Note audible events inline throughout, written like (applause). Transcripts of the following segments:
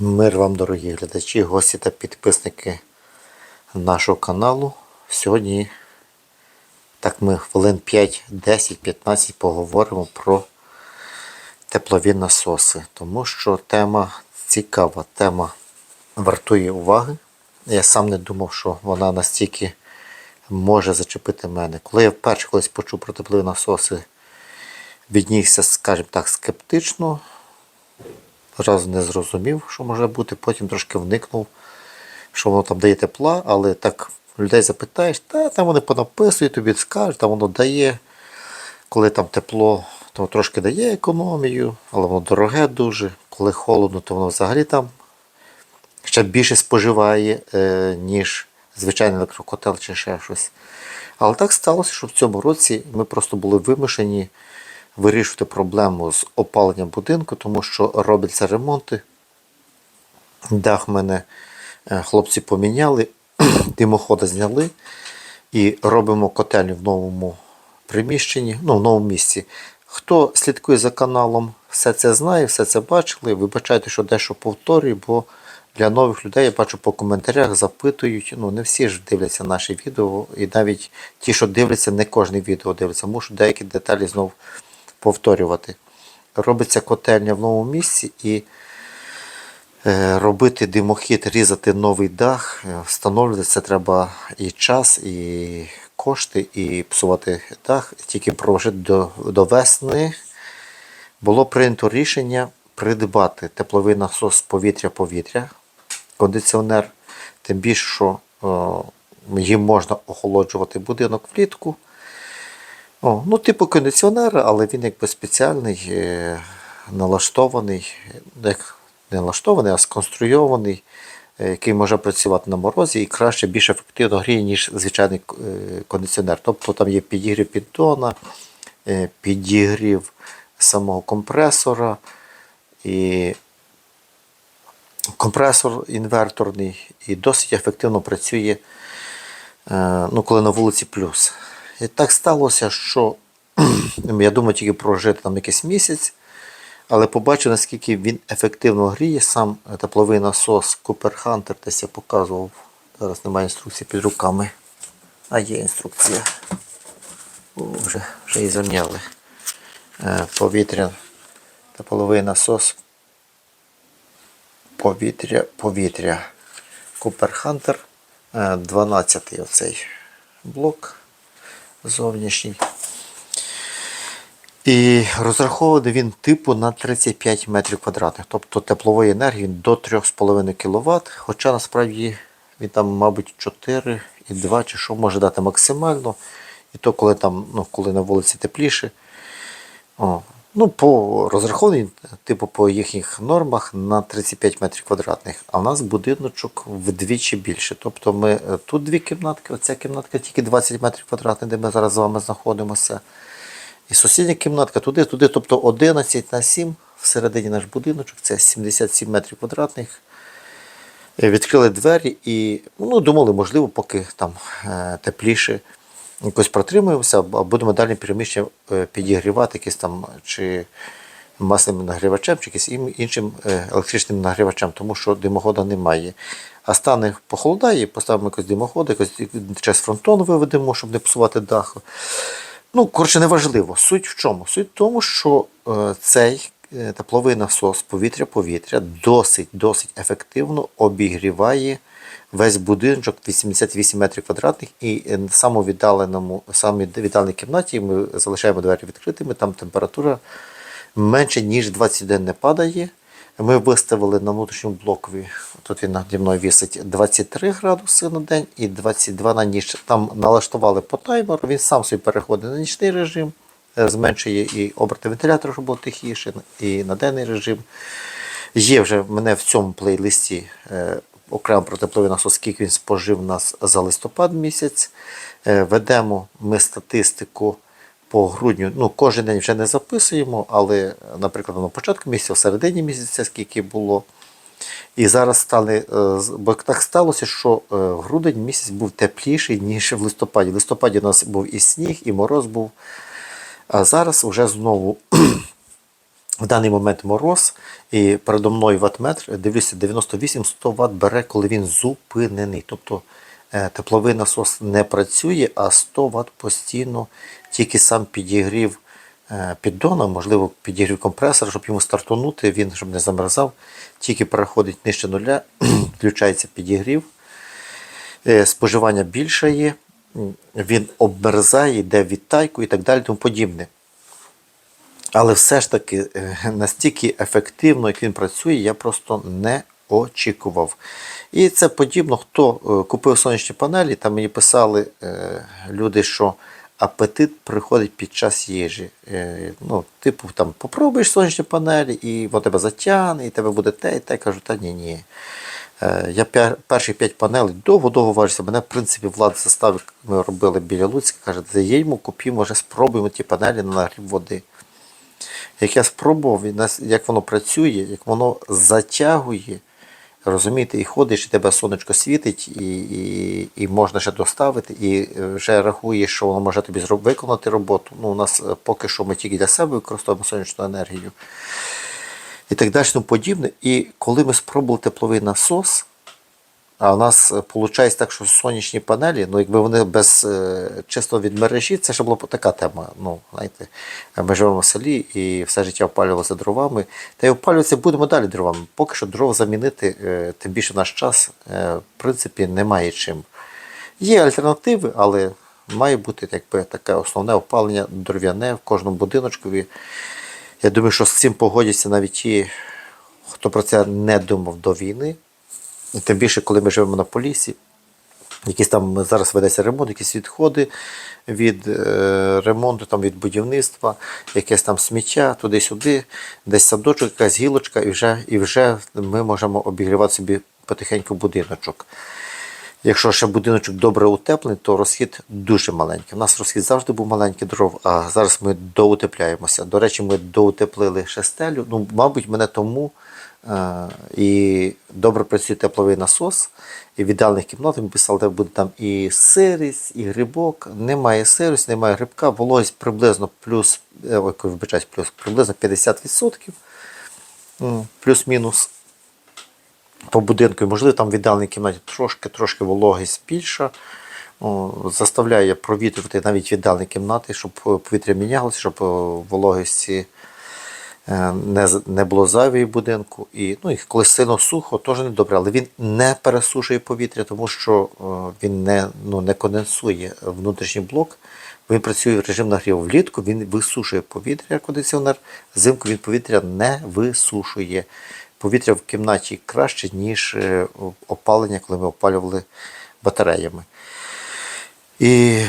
Мир вам, дорогі глядачі, гості та підписники нашого каналу. Сьогодні так ми хвилин 5, 10, 15 поговоримо про теплові насоси, тому що тема цікава, тема вартує уваги. Я сам не думав, що вона настільки може зачепити мене. Коли я вперше колись почув про теплові насоси, віднісся, скажімо так, скептично разу не зрозумів, що може бути, потім трошки вникнув, що воно там дає тепла, але так людей запитаєш, та там вони понаписують, тобі скажуть, там воно дає. Коли там тепло, то трошки дає економію, але воно дороге дуже. Коли холодно, то воно взагалі там ще більше споживає, е, ніж звичайний електрокотел чи ще щось. Але так сталося, що в цьому році ми просто були вимушені вирішувати проблему з опаленням будинку, тому що робляться ремонти. Дах мене е, хлопці поміняли, (clears throat) димоходи зняли і робимо котельню в новому приміщенні, ну, в новому місці. Хто слідкує за каналом, все це знає, все це бачили. Вибачайте, що дещо повторюю, бо для нових людей я бачу по коментарях, запитують. Ну, не всі ж дивляться наші відео, і навіть ті, що дивляться, не кожне відео дивляться. Мушу деякі деталі знов повторювати. Робиться котельня в новому місці і е, робити димохід, різати новий дах, е, встановлювати це треба і час, і кошти, і псувати дах. Тільки до, до весни було прийнято рішення придбати тепловий насос повітря-повітря, кондиціонер, тим більше, що е, їм можна охолоджувати будинок влітку. О, ну, типу кондиціонера, але він якби спеціальний, е, налаштований, як не налаштований, а сконструйований, е, який може працювати на морозі і краще, більш ефективно гріє, ніж звичайний е, кондиціонер. Тобто там є підігрів піддона, підігрів самого компресора і компресор інверторний і досить ефективно працює, ну, коли на вулиці плюс. І так сталося, що я думаю, тільки прожити там якийсь місяць, але побачив, наскільки він ефективно гріє. Сам тепловий насос Cooper Hunter, десь я показував. Зараз немає інструкції під руками. А є інструкція. О, вже, вже її зайняли. Е, Повітря, тепловий насос. Повітря, повітря. Cooper Hunter. Е, 12 оцей блок зовнішній. І розрахований він типу на 35 метрів квадратних, тобто теплової енергії до 3,5 кВт, хоча насправді він там, мабуть, 4,2 чи що може дати максимально. І то, коли там, ну, коли на вулиці тепліше. О, ну, по розрахований, типу, по їхніх нормах на 35 метрів квадратних, а в нас будиночок вдвічі більше. Тобто ми е, тут дві кімнатки, оця кімнатка тільки 20 метрів квадратних, де ми зараз з вами знаходимося. І сусідня кімнатка туди, туди, тобто 11 на 7 всередині наш будиночок, це 77 метрів квадратних. Е, Відкрили двері і ну, думали, можливо, поки там е, тепліше якось протримуємося, а будемо далі приміщення е, підігрівати якісь там чи масляним нагрівачем, чи якимось іншим е, електричним нагрівачем, тому що димохода немає. А стане похолодає, поставимо якось димоход, якось через фронтон виведемо, щоб не псувати дах. Ну, коротше, неважливо. Суть в чому? Суть в тому, що е, цей тепловий насос повітря-повітря досить досить ефективно обігріває весь будиночок 88 метрів квадратних, і е, в самовіддаленому, віддаленій кімнаті ми залишаємо двері відкритими, там температура менше, ніж 21 не падає. Ми виставили на внутрішньому блокові, тут він наді мною вісить 23 градуси на день і 22 на ніч. Там налаштували по таймеру, він сам собі переходить на нічний режим, е, зменшує і оберти вентилятора, щоб було тихіше, і на денний режим. Є вже в мене в цьому плейлисті е, окремо про тепловий насос, скільки він спожив нас за листопад місяць. Е, ведемо ми статистику по грудню. Ну, кожен день вже не записуємо, але, наприклад, на початку місяця, в середині місяця, скільки було. І зараз стали, е, бо так сталося, що е, грудень місяць був тепліший, ніж в листопаді. В листопаді у нас був і сніг, і мороз був. А зараз вже знову в даний момент мороз, і передо мною ватметр, дивлюся, 98-100 Вт бере, коли він зупинений. Тобто е, тепловий насос не працює, а 100 Вт постійно тільки сам підігрів е, піддона, можливо, підігрів компресора, щоб йому стартанути, він щоб не замерзав, тільки переходить нижче нуля, (clears throat) включається підігрів. Е, споживання більше є, він обмерзає, йде відтайку і так далі, тому подібне. Але все ж таки е, настільки ефективно, як він працює, я просто не очікував. І це подібно, хто е, купив сонячні панелі, там мені писали е, люди, що апетит приходить під час їжі. Ну, типу, там попробуєш сонячні панелі, і воно тебе затягне, і тебе буде те, і те. Кажу, та ні, ні. Е, Я перші п'ять панелей довго-довго важився. Мене, в принципі, влад заставив, ми робили біля Луцька, каже, заїдьмо, купімо, вже спробуємо ті панелі на нагрів води. Як я спробував, як воно працює, як воно затягує, розумієте, і ходиш, і тебе сонечко світить, і, і, і можна ще доставити, і е, вже рахуєш, що воно може тобі виконати роботу. Ну, у нас е, поки що ми тільки для себе використовуємо сонячну енергію і так далі, подібне. І коли ми спробували тепловий насос, а у нас виходить так, що сонячні панелі, ну якби вони без е, чисто від мережі, це ще була б така тема. Ну, знаєте, ми живемо в селі і все життя опалювалося дровами. Та й опалюватися будемо далі дровами. Поки що дров замінити, е, тим більше наш час, е, в принципі, немає чим. Є альтернативи, але має бути якби, таке основне опалення дров'яне в кожному будиночкові. Я думаю, що з цим погодяться навіть ті, хто про це не думав до війни. І тим більше, коли ми живемо на полісі, якісь там зараз ведеться ремонт, якісь відходи від е, ремонту, там, від будівництва, якесь там сміття туди-сюди, десь садочок, якась гілочка, і вже, і вже ми можемо обігрівати собі потихеньку будиночок. Якщо ще будиночок добре утеплений, то розхід дуже маленький. У нас розхід завжди був маленький дров, а зараз ми доутепляємося. До речі, ми доутеплили шестелю. Ну, мабуть, мене тому і добре працює тепловий насос. І в ідеальних кімнатах ми писали, де буде там і сирість, і грибок. Немає сирості, немає грибка, вологість приблизно плюс, е, ой, вибачаюсь, плюс приблизно 50%. Плюс-мінус по будинку, і, можливо, там в ідеальній кімнаті трошки, трошки вологість більша. Заставляє провітрювати навіть в ідеальній кімнаті, щоб е, повітря мінялося, щоб е, вологості не, не було зайвої будинку. І, ну, і коли сильно сухо, теж не добре, але він не пересушує повітря, тому що е, він не, ну, не конденсує внутрішній блок. Він працює в режим нагріву влітку, він висушує повітря, кондиціонер, взимку він повітря не висушує. Повітря в кімнаті краще, ніж е, опалення, коли ми опалювали батареями. І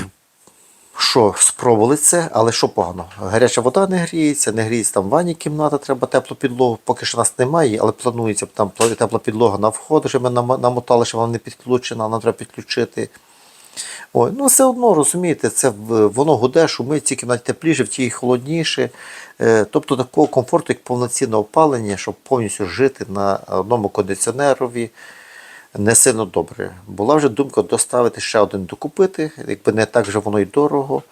що, спробували це, але що погано? Гаряча вода не гріється, не гріється там ванні кімната, треба теплу підлогу. Поки що нас немає, але планується там тепла підлога на вход, вже ми намотали, що вона не підключена, нам треба підключити. Ой, ну все одно розумієте, це воно гуде, шумить, ці кімнаті тепліше, в тій холодніше. Е, Тобто такого комфорту, як повноцінне опалення, щоб повністю жити на одному кондиціонерові, не сильно добре. Була вже думка доставити ще один докупити, якби не так вже воно й дорого.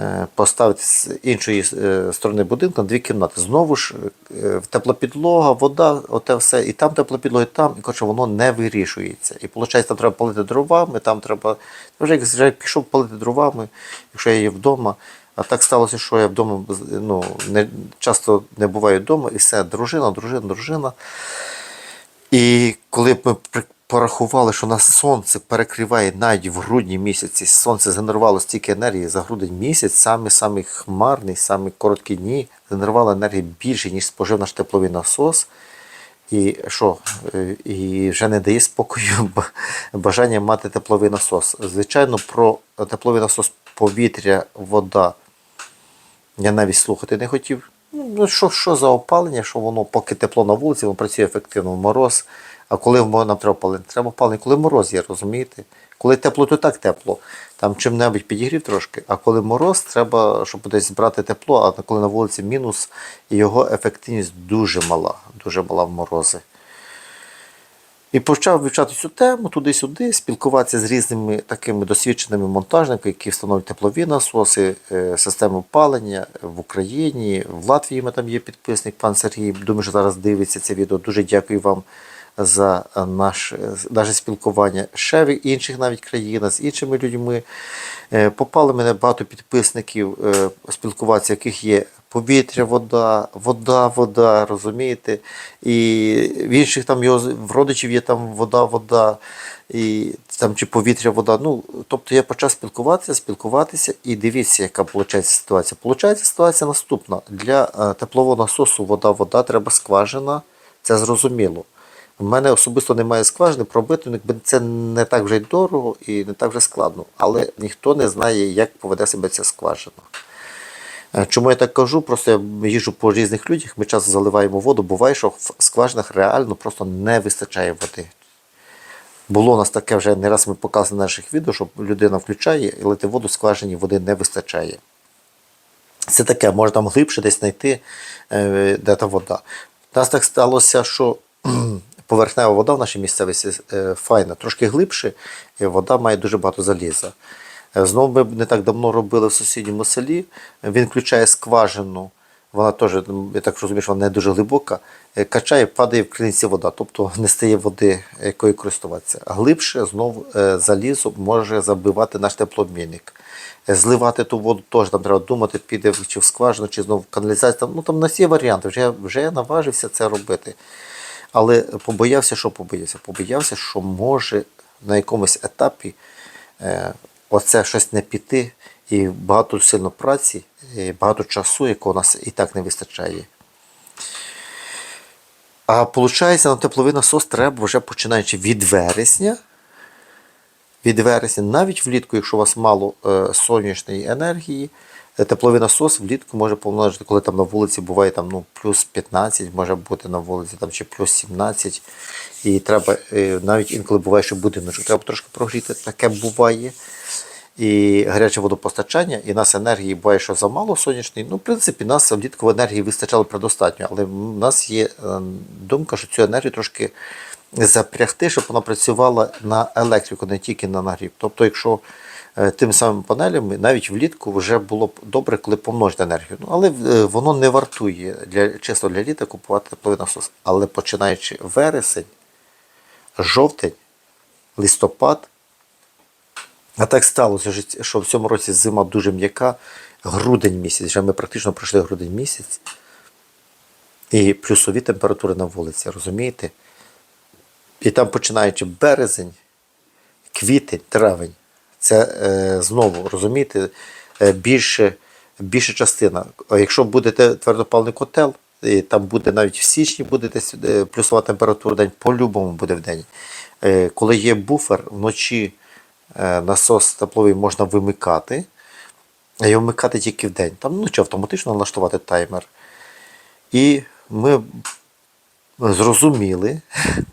Е, Поставити з іншої е, сторони будинку на дві кімнати. Знову ж е, тепла підлога, вода, оте все, і там тепла підлога, і там, і коротше, воно не вирішується. І виходить, там треба палити дровами, там треба. Вже як вже пішов палити дровами, якщо я є вдома. А так сталося, що я вдома ну, не, часто не буваю вдома, і все, дружина, дружина, дружина. І коли ми порахували, що нас сонце перекриває навіть в грудні місяці, сонце згенерувало стільки енергії за грудень місяць, самі самі хмарні, самі короткі дні, генерувало енергії більше, ніж спожив наш тепловий насос. І що? І вже не дає спокою (laughs) бажання мати тепловий насос. Звичайно, про тепловий насос повітря, вода я навіть слухати не хотів. Ну, що, що за опалення, що воно, поки тепло на вулиці, воно працює ефективно в мороз. А коли нам треба опалення? Треба опалення, коли мороз є, розумієте? Коли тепло, то так тепло. Там чим-небудь підігрів трошки. А коли мороз, треба, щоб десь брати тепло, а коли на вулиці мінус, його ефективність дуже мала, дуже мала в морози. І почав вивчати цю тему туди-сюди, спілкуватися з різними такими досвідченими монтажниками, які встановлюють теплові насоси, е, системи опалення в Україні, в Латвії ми там є підписник, пан Сергій. Думаю, що зараз дивиться це відео. Дуже дякую вам за е, наше наше спілкування ще в інших навіть країнах, з іншими людьми. Е, Попали мене багато підписників, е, спілкуватися, яких є повітря, вода, вода, вода, розумієте? І в інших там його в родичів є там вода, вода, і там чи повітря, вода. Ну, тобто я почав спілкуватися, спілкуватися і дивіться, яка виходить ситуація. Получається ситуація наступна. Для теплового насосу вода, вода, треба скважина, це зрозуміло. У мене особисто немає скважини, пробити це не так вже й дорого і не так вже складно. Але ніхто не знає, як поведе себе ця скважина. Е, Чому я так кажу? Просто я їжджу по різних людях, ми часто заливаємо воду, буває, що в скважинах реально просто не вистачає води. Було у нас таке вже не раз ми показували на наших відео, що людина включає і лити воду скважині води не вистачає. Це таке, можна там глибше десь знайти, е, де та вода. У нас так сталося, що поверхнева вода в нашій місцевості е, файна, трошки глибше, вода має дуже багато заліза. Е, Знову ми не так давно робили в сусідньому селі. Він включає скважину, вона теж, я так розумію, що вона не дуже глибока, е, качає, падає в криниці вода, тобто не стає води, якою користуватися. Глибше знову е, залізо може забивати наш теплообмінник. Е, Зливати ту воду теж там треба думати, піде чи в скважину, чи знову в каналізацію. Там, ну, там на всі варіанти. Вже, вже я наважився це робити. Але побоявся, що побоявся? Побоявся, що може на якомусь етапі е, оце щось не піти, і багато сильно праці, і багато часу, якого у нас і так не вистачає. А виходить, на тепловий насос треба вже починаючи від вересня. Від вересня, навіть влітку, якщо у вас мало е, сонячної енергії, тепловий насос влітку може помножити, коли там на вулиці буває там, ну, плюс 15, може бути на вулиці там, чи плюс 17. І треба е, навіть інколи буває, що будиночок треба трошки прогріти, таке буває. І гаряче водопостачання, і нас енергії буває, що замало сонячної. Ну, в принципі, нас влітку енергії вистачало предостатньо, але в нас є е, думка, що цю енергію трошки запрягти, щоб вона працювала на електрику, не тільки на нагрів. Тобто, якщо е, тими самими панелями, навіть влітку вже було б добре, коли помножити енергію. Ну, але е, воно не вартує для, чисто для літа купувати тепловий насос. Але починаючи вересень, жовтень, листопад, а так сталося, що в цьому році зима дуже м'яка, грудень місяць, вже ми практично пройшли грудень місяць. І плюсові температури на вулиці, розумієте? І там починаючи березень, квітень, травень, це е, знову, розумієте, е, більше, більша частина. Якщо будете твердопаливний котел, і там буде навіть в січні буде десь плюсова температура в день, по-любому буде в день. Е, коли є буфер, вночі насос тепловий можна вимикати, а його вмикати тільки в день. Там ну, чи автоматично налаштувати таймер. І ми зрозуміли,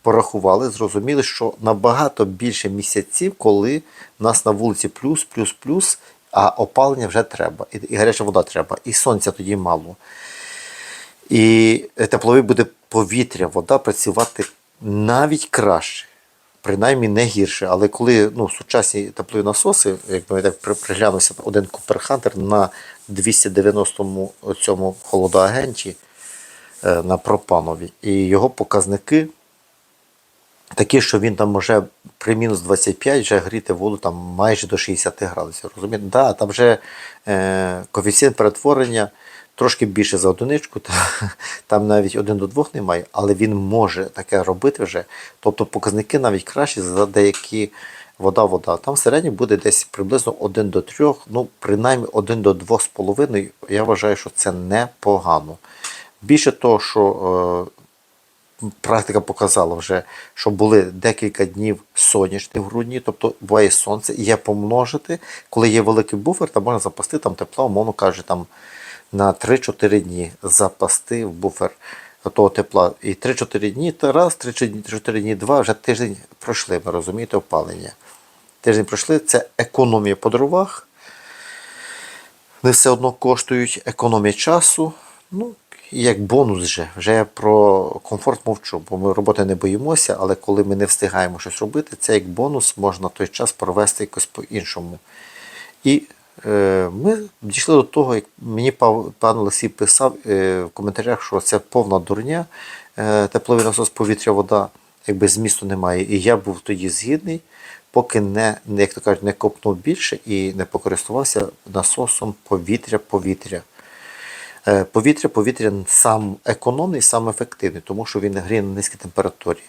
порахували, зрозуміли, що набагато більше місяців, коли в нас на вулиці плюс, плюс, плюс, а опалення вже треба, і, і гаряча вода треба, і сонця тоді мало. І тепловий буде повітря, вода працювати навіть краще, принаймні не гірше. Але коли ну, сучасні теплові насоси, якби я так при- приглянувся, один Купер Хантер на 290-му цьому холодоагенті на пропанові, і його показники такі, що він там може при мінус 25 вже гріти воду там майже до 60 градусів. Розумієте? Да, там вже е, коефіцієнт перетворення трошки більше за одиничку, та, (laughs) там навіть 1 до 2 немає, але він може таке робити вже. Тобто показники навіть кращі за деякі вода-вода. Там в середньому буде десь приблизно 1 до 3, ну принаймні 1 до 2,5. Я вважаю, що це непогано. Більше того, що е, практика показала вже, що були декілька днів сонячні в грудні, тобто буває сонце, і є помножити. Коли є великий буфер, то можна запасти там тепла, умовно кажучи, там на 3-4 дні запасти в буфер того тепла. І 3-4 дні, раз, 3-4 дні, два, вже тиждень пройшли, ви розумієте, опалення. Тиждень пройшли, це економія по дровах. Вони все одно коштують економія часу. Ну, як бонус вже. Вже про комфорт мовчу, бо ми роботи не боїмося, але коли ми не встигаємо щось робити, це як бонус можна той час провести якось по-іншому. І е, ми дійшли до того, як мені пан Олексій писав е, в коментарях, що це повна дурня, е, тепловий насос повітря, вода, якби змісту немає. І я був тоді згідний, поки не як то кажуть, не копнув більше і не покористувався насосом повітря-повітря. Е, Повітря, повітря сам економний, сам ефективний, тому що він гріє на низькій температурі.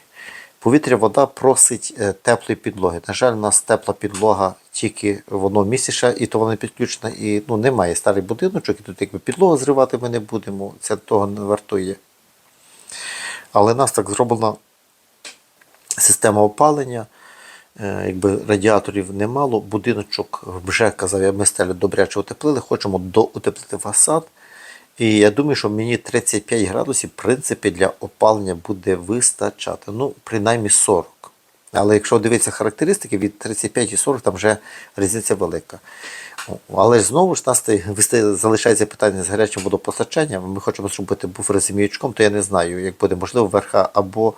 Повітря, вода просить е, теплої підлоги. На жаль, у нас тепла підлога тільки в одному місці ще, і то вона не підключена, і ну, немає старий будиночок, і тут якби підлогу зривати ми не будемо, це того не вартує. Але нас так зроблена система опалення, е, якби радіаторів немало, будиночок вже казав, я ми стелю добряче утеплили, хочемо доутеплити фасад. І я думаю, що мені 35 градусів, в принципі, для опалення буде вистачати. Ну, принаймні 40. Але якщо дивитися характеристики, від 35 і 40 там вже різниця велика. Але знову ж нас залишається питання з гарячим водопостачанням. Ми хочемо зробити буфер з то я не знаю, як буде можливо, верха або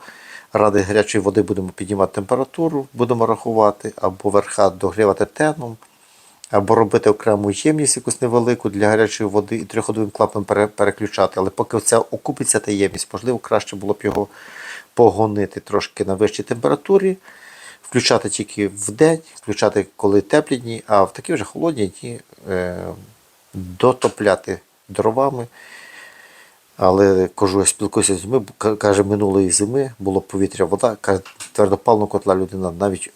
ради гарячої води будемо піднімати температуру, будемо рахувати, або верха догрівати теном або робити окрему ємність якусь невелику для гарячої води і трьохходовим клапаном переключати. Але поки це окупиться та ємність, можливо, краще було б його погонити трошки на вищій температурі, включати тільки в день, включати коли теплі дні, а в такі вже холодні дні е, дотопляти дровами. Але кажу, я спілкуюся з людьми, каже, минулої зими було повітря, вода, каже, твердопаливного котла людина навіть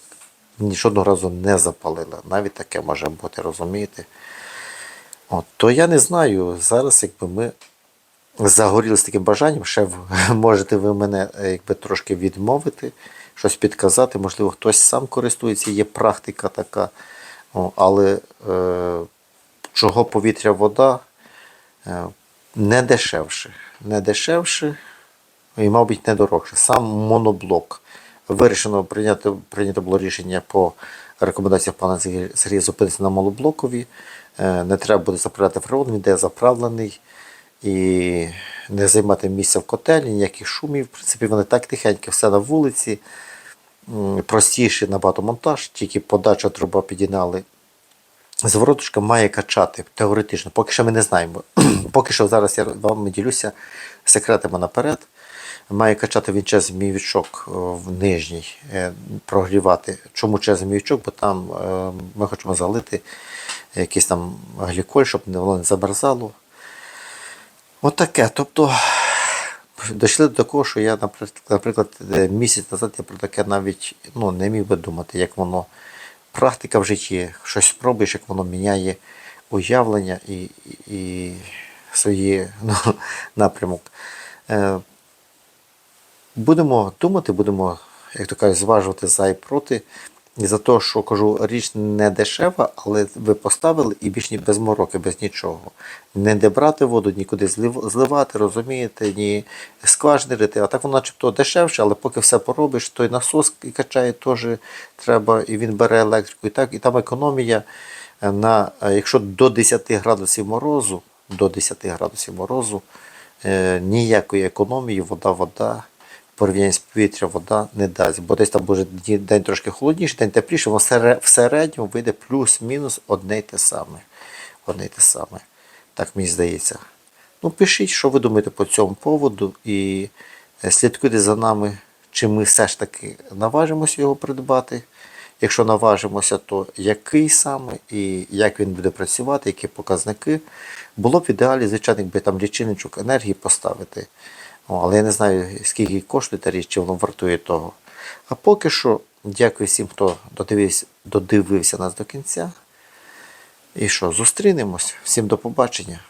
ні жодного разу не запалила. Навіть таке може бути, розумієте? От, то я не знаю. Зараз, якби ми загоріли з таким бажанням, ще (laughs) можете ви мене е, якби трошки відмовити, щось підказати. Можливо, хтось сам користується, є практика така. Але е, чого повітря, вода е, не дешевше. Не дешевше і, мабуть, не дорожче. Сам моноблок. Вирішено прийняти, прийнято було рішення по рекомендаціях пана Сергія зупинитися на малоблокові. Е, Не треба буде заправляти фреон, він де заправлений і не займати місця в котельні, ніяких шумів. В принципі, вони так тихенько, все на вулиці. Простіший набагато монтаж, тільки подача труба підігнали. Зворотушка має качати теоретично, поки що ми не знаємо. (clears throat) поки що зараз я вам ділюся секретами наперед. Має качати він через мівічок е, в нижній, е, прогрівати. Чому через мівічок? Бо там е, ми хочемо залити якийсь там гліколь, щоб воно не замерзало. Отаке. Тобто дійшли до такого, що я, наприклад, місяць назад я про таке навіть ну, не міг би думати, як воно практика в житті, щось спробуєш, як воно міняє уявлення і, і, і свої ну, (laughs) напрямок. Будемо думати, будемо, як то кажуть, зважувати за і проти. І за те, що кажу, річ не дешева, але ви поставили і більш ні без мороки, без нічого. Не де брати воду, нікуди зливати, розумієте, ні скважини рити. А так воно начебто дешевше, але поки все поробиш, той насос качає теж треба, і він бере електрику. І так, і там економія на, е, якщо до 10 градусів морозу, до 10 градусів морозу, е, ніякої економії, вода, вода в порівнянні з повітря вода не дасть. Бо десь там буде день трошки холодніший, день тепліший, воно в середньому вийде плюс-мінус одне й те саме. Одне й те саме. Так мені здається. Ну, пишіть, що ви думаєте по цьому поводу, і е, слідкуйте за нами, чи ми все ж таки наважимося його придбати. Якщо наважимося, то який саме і як він буде працювати, які показники. Було б ідеалі, звичайно, якби там лічильничок енергії поставити. Але я не знаю, скільки коштує та річ, чи воно вартує того. А поки що, дякую всім, хто додивився, додивився нас до кінця. І що, зустрінемось. Всім до побачення.